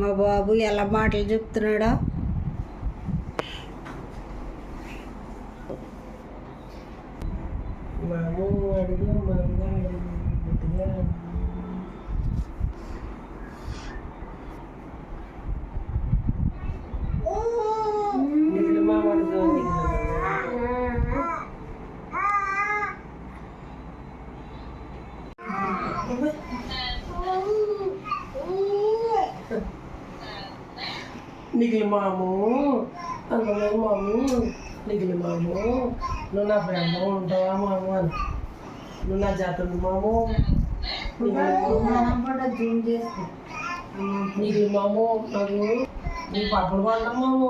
మా బాబు ఎలా మాటలు చెప్తున్నాడో మాము అడిగి నిధులు మామ నిఖిల్ మాము అందమైన మాము నువ్వు నా ఫ్రెండ్ ఉంటావా మాము అని. నువ్వు నా జాతర మాము. నీకు మాము నాకు నీ పప్పులు కొంటాం మాము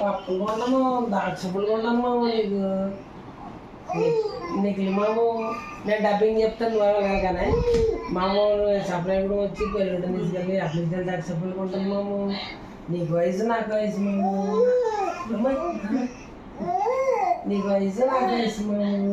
పప్పులు కొంటాము దాక్షపులు కొంటాం మాము నీకు. నీకు మాము నేను డబ్బింగ్ చెప్తాను నువ్వు కానీ మాము సప్లై కూడా వచ్చి పెళ్ళి తీసుకెళ్ళి అప్లికేషన్ దాక్షపులు కొంటాను మాము. నీకు వయసు నాకు వయసు మేము నీకు వయసు నాకు వయసు మేము